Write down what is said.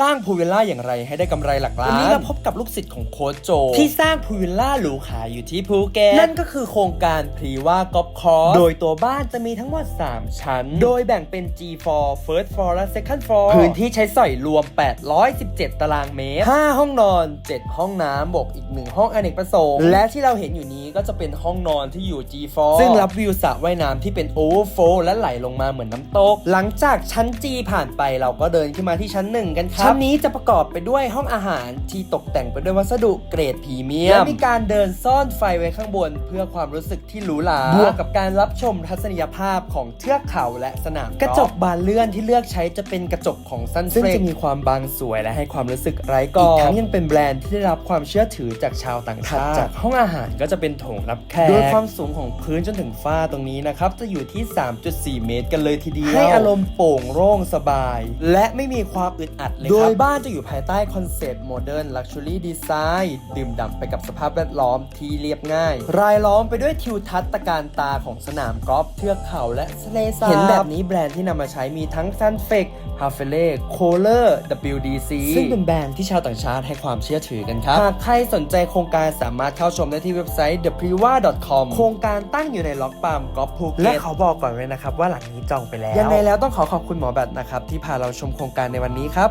สร้างพูลวิลล่าอย่างไรให้ได้กำไรหลักล้าน วันนี้เราพบกับลูกศิษย์ของโค้ชโจ ที่สร้างพูลวิลล่าหรูขายอยู่ที่ภูเก็ตนั่นก็คือโครงการพรีว่ากอล์ฟคอร์สโดยตัวบ้านจะมีทั้งหมด 3 ชั้น โดยแบ่งเป็น G4 First Floor และ Second Floor พื้นที่ใช้สอยรวม 817 ตารางเมตร 5 ห้องนอน 7 ห้องน้ำบวกอีก 1 ห้องอเนกประสงค์ และที่เราเห็นอยู่นี้ก็จะเป็นห้องนอนที่อยู่ G4 ซึ่งรับวิวสระว่ายน้ำที่เป็น Overflow และไหลลงมาเหมือนน้ำตก หลังจากชั้น G ผ่านไปเราก็เดินขึ้นมาที่ชั้น 1 กันครับชั้นนี้จะประกอบไปด้วยห้องอาหารที่ตกแต่งไปด้วยวัสดุเกรดพรีเมียมและมีการเดินซ่อนไฟไว้ข้างบน เพื่อความรู้สึกที่หรูหราบวกกับการรับชมทัศนียภาพของเทือกเขาและสนามกระจกบานเลื่อนที่เลือกใช้จะเป็นกระจกของซันซึ่งจะมีความบางสวยและให้ความรู้สึกไร้กรอบอีกทั้งยังเป็นแบรนด์ที่ได้รับความเชื่อถือจากชาวต่างชาติจากห้องอาหารก็จะเป็นโถงรับแขกโดยความสูงของพื้นจนถึงฝ้าตรงนี้นะครับจะอยู่ที่ 3.4 เมตรกันเลยทีเดียวให้อารมณ์โปร่งโล่งสบาย และไม่มีความอึดอัดเลยครับโดยบ้านจะอยู่ภายใต้คอนเซปต์โมเดิร์นลักชัวรี่ดีไซน์ดื่มด่ำไปกับสภาพแวดล้อมที่เรียบง่าย รายล้อมไปด้วยทิวทัศน์ตะการตาของสนามกอล์ฟเทือกเขาและทะเลสาบเห็นแบบนี้แบรนด์ที่นำมาใช้มีทั้ง s u n f e c h a f e l e c o l e r WDC ซึ่งเป็นแบรนด์ที่ชาวต่างชาติให้ความเชื่อถือกันครับ หากใครสนใจโครงการสามารถเข้าชมได้ที่เว็บไซต์ thepriva.com โครงการตั้งอยู่ในล็อกปามกอล์ฟภูเก็ตและเขาบอกก่อนเลยนะครับว่าหลังนี้จองไปแล้ว ยังไงแล้วต้องขอขอบคุณหมอแบทนะครับที่พาเราชมโครงการในวันนี้ครับ